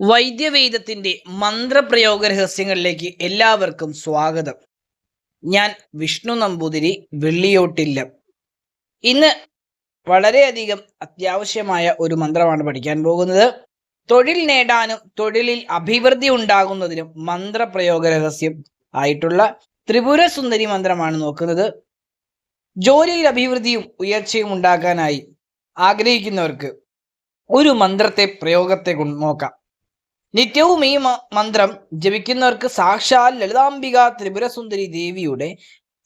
വൈദ്യവേദത്തിന്റെ മന്ത്രപ്രയോഗ രഹസ്യങ്ങളിലേക്ക് എല്ലാവർക്കും സ്വാഗതം. ഞാൻ വിഷ്ണു നമ്പൂതിരി വെള്ളിയോട്ടില്ല. ഇന്ന് വളരെയധികം അത്യാവശ്യമായ ഒരു മന്ത്രമാണ് പഠിക്കാൻ പോകുന്നത്. തൊഴിൽ നേടാനും തൊഴിലിൽ അഭിവൃദ്ധി ഉണ്ടാകുന്നതിനും മന്ത്രപ്രയോഗ രഹസ്യം ആയിട്ടുള്ള ത്രിപുര സുന്ദരി മന്ത്രമാണ് നോക്കുന്നത്. ജോലിയിൽ അഭിവൃദ്ധിയും ഉയർച്ചയും ഉണ്ടാക്കാനായി ആഗ്രഹിക്കുന്നവർക്ക് ഒരു മന്ത്രത്തെ പ്രയോഗത്തെ നോക്കാം. നിത്യവും ഈ മന്ത്രം ജപിക്കുന്നവർക്ക് സാക്ഷാൽ ലളിതാംബിക ത്രിപുരസുന്ദരി ദേവിയുടെ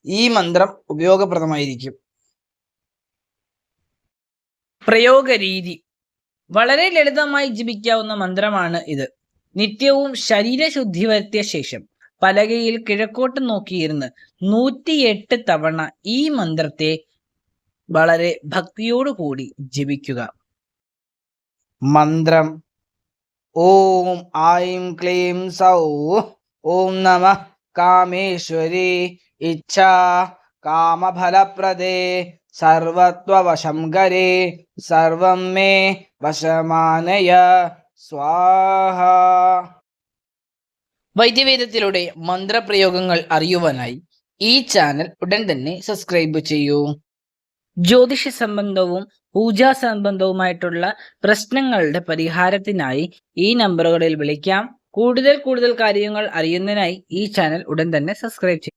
ഈ മന്ത്രം ഉപയോഗപ്രദമായിരിക്കും. പ്രയോഗരീതി. വളരെ ലളിതമായി ജപിക്കാവുന്ന മന്ത്രമാണ് ഇത്. നിത്യവും ശരീരശുദ്ധി വരുത്തിയ ശേഷം പലകയിൽ കിഴക്കോട്ട് നോക്കിയിരുന്ന് നൂറ്റിയെട്ട് തവണ ഈ മന്ത്രത്തെ വളരെ ഭക്തിയോടുകൂടി ജപിക്കുക. മന്ത്രം ഓം ഐം ക്ലീം സൗ. ഓം നമ കാമേശ്വരി. ഇച്ഛാ കാമഫലപ്രദേ. സർവത്വവശം കരേ സർവം മേ വശമാനയ. സ്വാഹ. വൈദ്യവേദത്തിലൂടെ മന്ത്രപ്രയോഗങ്ങൾ അറിയുവാനായി ഈ ചാനൽ ഉടൻ തന്നെ സബ്സ്ക്രൈബ് ചെയ്യൂ. ജ്യോതിഷ സംബന്ധവും പൂജാ സംബന്ധവുമായിട്ടുള്ള പ്രശ്നങ്ങളുടെ പരിഹാരത്തിനായി ഈ നമ്പറുകളിൽ വിളിക്കാം. കൂടുതൽ കൂടുതൽ കാര്യങ്ങൾ അറിയുന്നതിനായി ഈ ചാനൽ ഉടൻ തന്നെ സബ്സ്ക്രൈബ് ചെയ്യും.